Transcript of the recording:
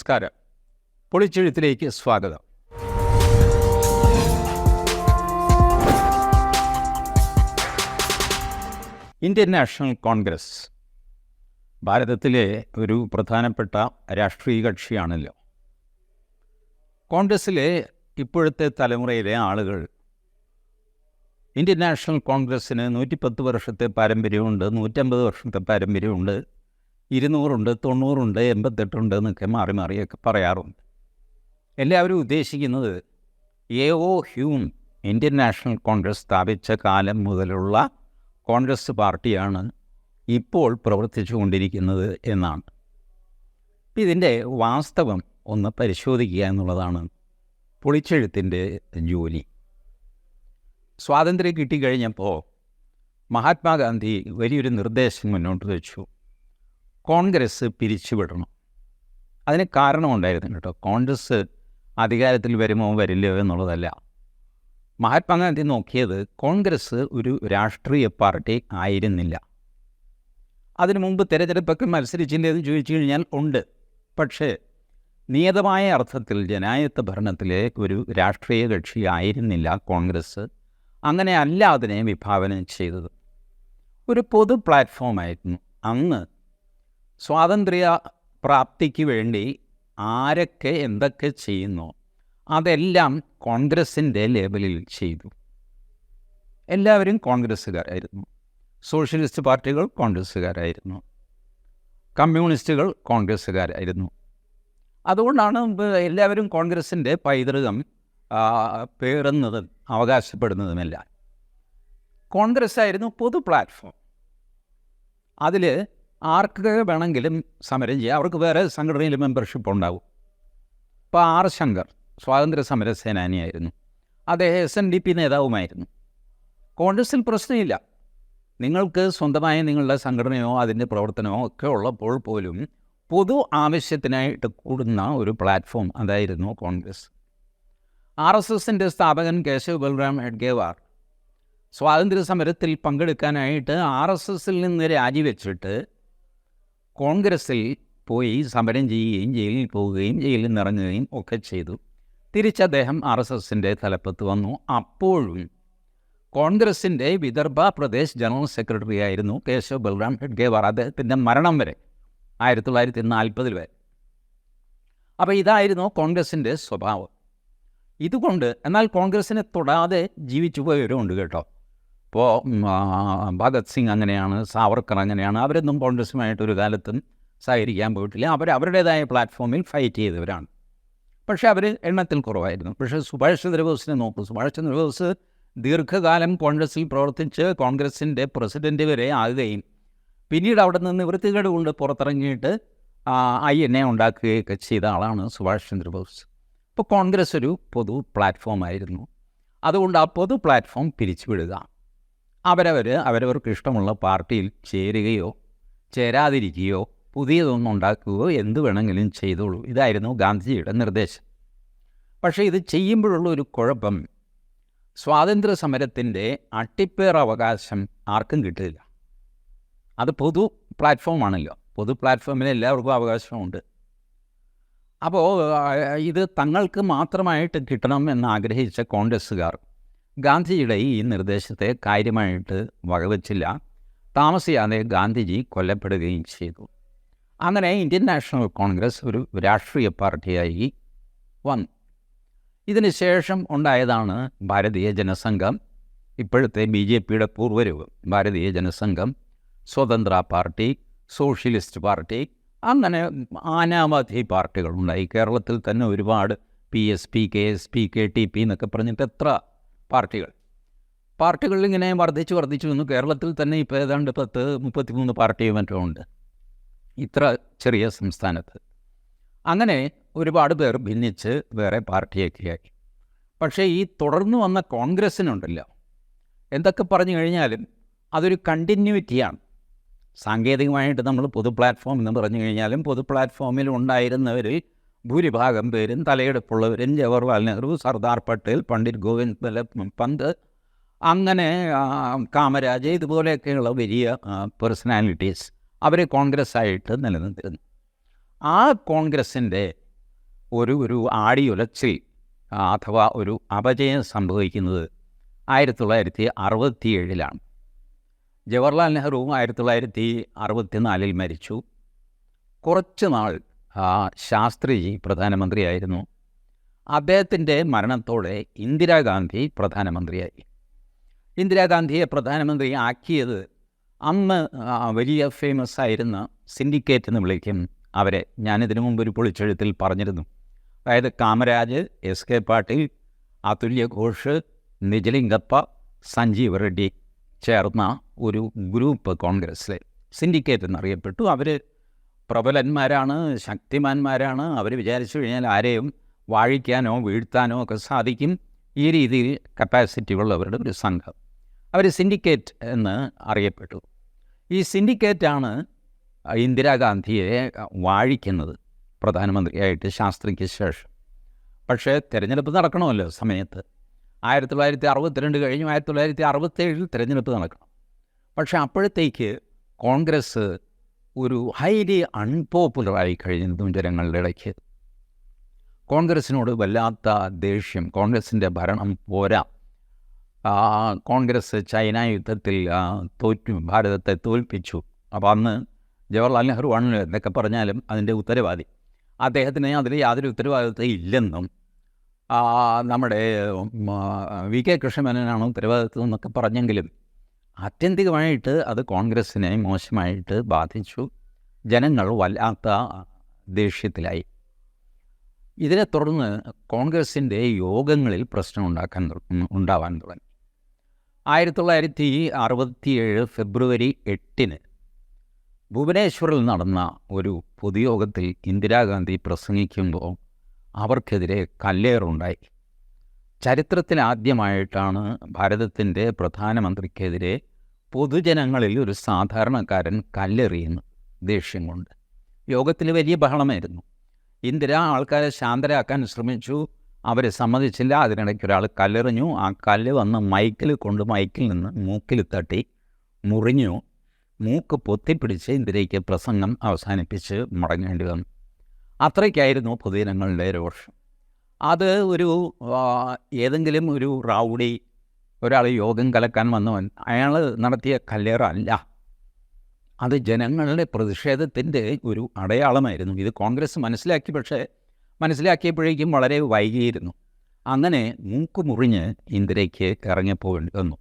നമസ്കാരം. പൊളിച്ചെഴുത്തിലേക്ക് സ്വാഗതം. Indian National Congress ഭാരതത്തിലെ ഒരു പ്രധാനപ്പെട്ട രാഷ്ട്രീയ കക്ഷിയാണല്ലോ. കോൺഗ്രസ്സിലെ ഇപ്പോഴത്തെ തലമുറയിലെ ആളുകൾ ഇന്ത്യൻ നാഷണൽ കോൺഗ്രസ്സിന് നൂറ്റിപ്പത്ത് വർഷത്തെ പാരമ്പര്യമുണ്ട് നൂറ്റമ്പത് വർഷത്തെ പാരമ്പര്യമുണ്ട്. ഇരുന്നൂറുണ്ട് തൊണ്ണൂറുണ്ട് എൺപത്തെട്ടുണ്ട് എന്നൊക്കെ മാറി മാറിയൊക്കെ പറയാറുണ്ട്. എല്ലാവരും ഉദ്ദേശിക്കുന്നത് A O Hume Indian National Congress സ്ഥാപിച്ച കാലം മുതലുള്ള കോൺഗ്രസ് പാർട്ടിയാണ് ഇപ്പോൾ പ്രവർത്തിച്ചു കൊണ്ടിരിക്കുന്നത് എന്നാണ് ഇതിന്റെ വാസ്തവം ഒന്ന് പരിശോധിക്കുക എന്നുള്ളതാണ് പൊളിച്ചെഴുത്തിന്റെ ജോലി. സ്വാതന്ത്ര്യം കിട്ടിക്കഴിഞ്ഞപ്പോൾ മഹാത്മാഗാന്ധി വലിയൊരു നിർദ്ദേശം മുന്നോട്ട് വെച്ചു. കോൺഗ്രസ് പിരിച്ചുവിടണം. അതിന് കാരണമുണ്ടായിരുന്നു കേട്ടോ. കോൺഗ്രസ് അധികാരത്തിൽ വരുമോ വരില്ലയോ എന്നുള്ളതല്ല. മഹാത്മാഗാന്ധി നോക്കിയത് കോൺഗ്രസ് ഒരു രാഷ്ട്രീയ പാർട്ടി ആയിരുന്നില്ല. അതിനു മുമ്പ് തിരഞ്ഞെടുപ്പൊക്കെ മത്സരിച്ചില്ലെന്ന് ചോദിച്ചു കഴിഞ്ഞാൽ ഉണ്ട്. പക്ഷേ നിയതമായ അർത്ഥത്തിൽ ജനായത്ത ഭരണത്തിലെ ഒരു രാഷ്ട്രീയ കക്ഷി ആയിരുന്നില്ല കോൺഗ്രസ്. അങ്ങനെ അല്ല അതിനെ വിഭാവനം ചെയ്തത്. ഒരു പൊതു പ്ലാറ്റ്ഫോമായിരുന്നു. അന്ന് സ്വാതന്ത്ര്യ പ്രാപ്തിക്ക് വേണ്ടി ആരൊക്കെ എന്തൊക്കെ ചെയ്യുന്നു അതെല്ലാം കോൺഗ്രസിന്റെ ലേബലിൽ ചെയ്തു. എല്ലാവരും കോൺഗ്രസ്സുകാരായിരുന്നു. സോഷ്യലിസ്റ്റ് പാർട്ടികൾ കോൺഗ്രസ്സുകാരായിരുന്നു. കമ്മ്യൂണിസ്റ്റുകൾ കോൺഗ്രസ്സുകാരായിരുന്നു. അതുകൊണ്ടാണ് എല്ലാവരും കോൺഗ്രസിന്റെ പൈതൃകം പേറുന്നതും അവകാശപ്പെടുന്നതുമെല്ലാം. കോൺഗ്രസ് ആയിരുന്നു പൊതു പ്ലാറ്റ്ഫോം. അതിൽ ആർക്ക് വേണമെങ്കിലും സമരം ചെയ്യാം. അവർക്ക് വേറെ സംഘടനയിൽ മെമ്പർഷിപ്പ് ഉണ്ടാവും. ഇപ്പോൾ ആർ ശങ്കർ സ്വാതന്ത്ര്യ സമര സേനാനിയായിരുന്നു. അദ്ദേഹം എസ് എൻ ഡി പി നേതാവുമായിരുന്നു. കോൺഗ്രസിൽ പ്രശ്നമില്ല. നിങ്ങൾക്ക് സ്വന്തമായ നിങ്ങളുടെ സംഘടനയോ അതിന്റെ പ്രവർത്തനമോ ഒക്കെ ഉള്ളപ്പോൾ പോലും പൊതു ആവശ്യത്തിനായിട്ട് കൂടുന്ന ഒരു പ്ലാറ്റ്ഫോം അതായിരുന്നു കോൺഗ്രസ്. ആർ എസ് എസിന്റെ സ്ഥാപകൻ കേശവ് ബൽറാം ഹെഡ്ഗേവാർ സ്വാതന്ത്ര്യ സമരത്തിൽ പങ്കെടുക്കാനായിട്ട് ആർ എസ് എസിൽ നിന്ന് രാജിവെച്ചിട്ട് കോൺഗ്രസ്സിൽ പോയി സമരം ചെയ്യുകയും ജയിലിൽ പോവുകയും ജയിലിൽ നിറഞ്ഞുകയും ഒക്കെ ചെയ്തു. തിരിച്ച് അദ്ദേഹം ആർ എസ് എസിന്റെ തലപ്പത്ത് വന്നു. അപ്പോഴും കോൺഗ്രസിന്റെ വിദർഭ പ്രദേശ് ജനറൽ സെക്രട്ടറി ആയിരുന്നു കേശവ് ബൽറാം ഹെഡ്ഗേവാർ അദ്ദേഹത്തിന്റെ മരണം വരെ ആയിരത്തി തൊള്ളായിരത്തി നാൽപ്പതിൽ വരെ. അപ്പോൾ ഇതായിരുന്നു കോൺഗ്രസിന്റെ സ്വഭാവം. ഇതുകൊണ്ട് എന്നാൽ കോൺഗ്രസിനെ തൊടാതെ ജീവിച്ചു പോയവരുമുണ്ട് കേട്ടോ. ഇപ്പോൾ ഭഗത് സിംഗ് അങ്ങനെയാണ് സാവർക്കർ അങ്ങനെയാണ് അവരൊന്നും കോൺഗ്രസ്സുമായിട്ട് ഒരു കാലത്തും സഹകരിക്കാൻ പോയിട്ടില്ല. അവർ അവരുടേതായ പ്ലാറ്റ്ഫോമിൽ ഫൈറ്റ് ചെയ്തവരാണ്. പക്ഷേ അവർ എണ്ണത്തിൽ കുറവായിരുന്നു. പക്ഷേ സുഭാഷ് ചന്ദ്രബോസിനെ നോക്കൂ. സുഭാഷ് ചന്ദ്രബോസ് ദീർഘകാലം കോൺഗ്രസ്സിൽ പ്രവർത്തിച്ച് കോൺഗ്രസിന്റെ പ്രസിഡന്റ് വരെ ആകുകയും പിന്നീട് അവിടെ നിന്ന് വൃത്തികേട് കൊണ്ട് പുറത്തിറങ്ങിയിട്ട് ഐ എൻ എ ഉണ്ടാക്കുകയൊക്കെ ചെയ്ത ആളാണ് സുഭാഷ് ചന്ദ്രബോസ്. ഇപ്പോൾ കോൺഗ്രസ് ഒരു പൊതു പ്ലാറ്റ്ഫോമായിരുന്നു. അതുകൊണ്ട് ആ പൊതു പ്ലാറ്റ്ഫോം പിരിച്ചുവിടുക. അവരവർ അവരവർക്ക് ഇഷ്ടമുള്ള പാർട്ടിയിൽ ചേരുകയോ ചേരാതിരിക്കുകയോ പുതിയതൊന്നും ഉണ്ടാക്കുകയോ എന്ത് വേണമെങ്കിലും ചെയ്തോളൂ. ഇതായിരുന്നു ഗാന്ധിജിയുടെ നിർദ്ദേശം. പക്ഷേ ഇത് ചെയ്യുമ്പോഴുള്ള ഒരു കുഴപ്പം സ്വാതന്ത്ര്യ സമരത്തിന്റെ അട്ടിപ്പേർ അവകാശം ആർക്കും കിട്ടില്ല. അത് പൊതു പ്ലാറ്റ്ഫോമാണല്ലോ. പൊതു പ്ലാറ്റ്ഫോമിൽ എല്ലാവർക്കും അവകാശമുണ്ട്. അപ്പോൾ ഇത് തങ്ങൾക്ക് മാത്രമായിട്ട് കിട്ടണം എന്ന് ആഗ്രഹിച്ച കോൺഗ്രസ്സുകാർ ഗാന്ധിജിയുടെ ഈ നിർദ്ദേശത്തെ കാര്യമായിട്ട് വകവച്ചില്ല. താമസിയാതെ ഗാന്ധിജി കൊല്ലപ്പെടുകയും ചെയ്തു. അങ്ങനെ ഇന്ത്യൻ നാഷണൽ കോൺഗ്രസ് ഒരു രാഷ്ട്രീയ പാർട്ടിയായി വന്നു. ഇതിനുശേഷം ഉണ്ടായതാണ് ഭാരതീയ ജനസംഘം ഇപ്പോഴത്തെ ബി ജെ പിയുടെ പൂർവരൂപം. ഭാരതീയ ജനസംഘം സ്വതന്ത്ര പാർട്ടി സോഷ്യലിസ്റ്റ് പാർട്ടി അങ്ങനെ അനാവധി പാർട്ടികളുണ്ടായി. കേരളത്തിൽ തന്നെ ഒരുപാട് P S P K S P K T P എന്നൊക്കെ പറഞ്ഞിട്ട് എത്ര പാർട്ടികൾ. പാർട്ടികൾ ഇങ്ങനെ വർദ്ധിച്ച് വർദ്ധിച്ചു വന്നു. കേരളത്തിൽ തന്നെ ഇപ്പോൾ ഏതാണ്ട് പത്ത് മുപ്പത്തിമൂന്ന് പാർട്ടിയും മറ്റും ഉണ്ട്. ഇത്ര ചെറിയ സംസ്ഥാനത്ത്. അങ്ങനെ ഒരുപാട് പേർ ഭിന്നിച്ച് വേറെ പാർട്ടിയൊക്കെ ആക്കി പക്ഷേ ഈ തുടർന്ന് വന്ന കോൺഗ്രസ്സിനുണ്ടല്ലോ എന്തൊക്കെ പറഞ്ഞു കഴിഞ്ഞാലും അതൊരു കണ്ടിന്യൂറ്റിയാണ്. സാങ്കേതികമായിട്ട് നമ്മൾ പൊതു പ്ലാറ്റ്ഫോം എന്ന് പറഞ്ഞു കഴിഞ്ഞാലും പൊതു പ്ലാറ്റ്ഫോമിൽ ഉണ്ടായിരുന്നവരിൽ ഭൂരിഭാഗം പേരും തലയെടുപ്പുള്ളവരും ജവഹർലാൽ നെഹ്റു സർദാർ പട്ടേൽ പണ്ഡിറ്റ് ഗോവിന്ദ് പന്ത് അങ്ങനെ കാമരാജ് ഇതുപോലെയൊക്കെയുള്ള വലിയ പേഴ്സണാലിറ്റീസ് അവർ കോൺഗ്രസ് ആയിട്ട് നിലനിന്നിരുന്നു. ആ കോൺഗ്രസിന്റെ ഒരു ഒരു ആടിയുലച്ചിൽ അഥവാ ഒരു അപജയം സംഭവിക്കുന്നത് ആയിരത്തി തൊള്ളായിരത്തി അറുപത്തി ഏഴിലാണ് ജവഹർലാൽ നെഹ്റു ആയിരത്തി തൊള്ളായിരത്തി അറുപത്തിനാലിൽ മരിച്ചു. കുറച്ച് നാൾ ശാസ്ത്രിജി പ്രധാനമന്ത്രിയായിരുന്നു. അദ്ദേഹത്തിന്റെ മരണത്തോടെ ഇന്ദിരാഗാന്ധി പ്രധാനമന്ത്രിയായി. ഇന്ദിരാഗാന്ധിയെ പ്രധാനമന്ത്രി ആക്കിയത് അന്ന് വലിയ ഫേമസ് ആയിരുന്ന സിൻഡിക്കേറ്റ് എന്ന് വിളിക്കും അവരെ. ഞാനിതിനു മുമ്പ് ഒരു പൊളിച്ചെഴുത്തിൽ പറഞ്ഞിരുന്നു. അതായത് കാമരാജ് എസ് കെ പാട്ടീൽ അതുല്യ ഘോഷ് നിജലിംഗപ്പ സഞ്ജീവ് റെഡ്ഡി ചേർന്ന ഒരു ഗ്രൂപ്പ് കോൺഗ്രസ്സിലെ സിൻഡിക്കേറ്റ് എന്നറിയപ്പെട്ടു. അവർ പ്രബലന്മാരാണ് ശക്തിമാന്മാരാണ്. അവർ വിചാരിച്ചു കഴിഞ്ഞാൽ ആരെയും വാഴിക്കാനോ വീഴ്ത്താനോ ഒക്കെ സാധിക്കും ഈ രീതിയിൽ കപ്പാസിറ്റി ഉള്ളവരുടെ ഒരു സംഘം. അവർ സിൻഡിക്കേറ്റ് എന്ന് അറിയപ്പെട്ടു. ഈ സിൻഡിക്കേറ്റാണ് ഇന്ദിരാഗാന്ധിയെ വാഴിക്കുന്നത് പ്രധാനമന്ത്രിയായിട്ട് ശാസ്ത്രിക്ക് ശേഷം. പക്ഷേ തിരഞ്ഞെടുപ്പ് നടക്കണമല്ലോ സമയത്ത്. ആയിരത്തി തൊള്ളായിരത്തി അറുപത്തിരണ്ട് കഴിഞ്ഞു ആയിരത്തി തൊള്ളായിരത്തി അറുപത്തേഴിൽ തിരഞ്ഞെടുപ്പ് നടക്കണം. പക്ഷേ അപ്പോഴത്തേക്ക് കോൺഗ്രസ് ഒരു ഹൈലി അൺപോപ്പുലറായി കഴിഞ്ഞിരുന്നു ജനങ്ങളുടെ ഇടയ്ക്ക് കോൺഗ്രസിനോട് വല്ലാത്ത ദേഷ്യം കോൺഗ്രസിന്റെ ഭരണം പോരാ. കോൺഗ്രസ് ചൈന യുദ്ധത്തിൽ തോറ്റു ഭാരതത്തെ തോൽപ്പിച്ചു. അപ്പോൾ അന്ന് ജവഹർലാൽ നെഹ്റു ആണ് എന്നൊക്കെ പറഞ്ഞാലും അതിന്റെ ഉത്തരവാദി. അദ്ദേഹത്തിന് അതിൽ യാതൊരു ഉത്തരവാദിത്വം ഇല്ലെന്നും നമ്മുടെ വി കെ കൃഷ്ണമേനോനാണ് ഉത്തരവാദിത്വം എന്നൊക്കെ പറഞ്ഞെങ്കിലും ആത്യന്തികമായിട്ട് അത് കോൺഗ്രസ്സിനെ മോശമായിട്ട് ബാധിച്ചു. ജനങ്ങൾ വല്ലാത്ത ദേഷ്യത്തിലായി. ഇതിനെ തുടർന്ന് കോൺഗ്രസിന്റെ യോഗങ്ങളിൽ പ്രശ്നം ഉണ്ടാക്കാൻ ഉണ്ടാവാൻ തുടങ്ങി. ആയിരത്തി തൊള്ളായിരത്തി അറുപത്തിയേഴ് ഫെബ്രുവരി എട്ടിന് ഭുവനേശ്വറിൽ നടന്ന ഒരു പൊതുയോഗത്തിൽ ഇന്ദിരാഗാന്ധി പ്രസംഗിക്കുമ്പോൾ അവർക്കെതിരെ കല്ലേറുണ്ടായി. ചരിത്രത്തിൽ ആദ്യമായിട്ടാണ് ഭാരതത്തിന്റെ പ്രധാനമന്ത്രിക്കെതിരെ പൊതുജനങ്ങളിൽ ഒരു സാധാരണക്കാരൻ കല്ലെറിയുന്നു ദേഷ്യം കൊണ്ട്. യോഗത്തിൽ വലിയ ബഹളമായിരുന്നു. ഇന്ദിര ആൾക്കാരെ ശാന്തരാക്കാൻ ശ്രമിച്ചു. അവർ സമ്മതിച്ചില്ല. അതിനിടയ്ക്ക് ഒരാൾ കല്ലെറിഞ്ഞു. ആ കല്ല് വന്ന് മൈക്കിൽ കൊണ്ട് മൈക്കിൽ നിന്ന് മൂക്കിൽ തട്ടി മുറിഞ്ഞു. മൂക്ക് പൊത്തിപ്പിടിച്ച് ഇന്ദിരയ്ക്ക് പ്രസംഗം അവസാനിപ്പിച്ച് മടങ്ങേണ്ടി വന്നു. അത്രയ്ക്കായിരുന്നു പൊതുജനങ്ങളുടെ രോഷം. അത് ഒരു ഏതെങ്കിലും ഒരു റൗഡി ഒരാൾ യോഗം കലക്കാൻ വന്നവൻ അയാൾ നടത്തിയ കല്ലേറല്ല. അത് ജനങ്ങളുടെ പ്രതിഷേധത്തിന്റെ ഒരു അടയാളമായിരുന്നു. ഇത് കോൺഗ്രസ് മനസ്സിലാക്കി പക്ഷേ മനസ്സിലാക്കിയപ്പോഴേക്കും വളരെ വൈകിയിരുന്നു. അങ്ങനെ മൂക്ക് മുറിഞ്ഞ് ഇന്ദിരയ്ക്ക് ഇറങ്ങിപ്പോകേണ്ടി വന്നു.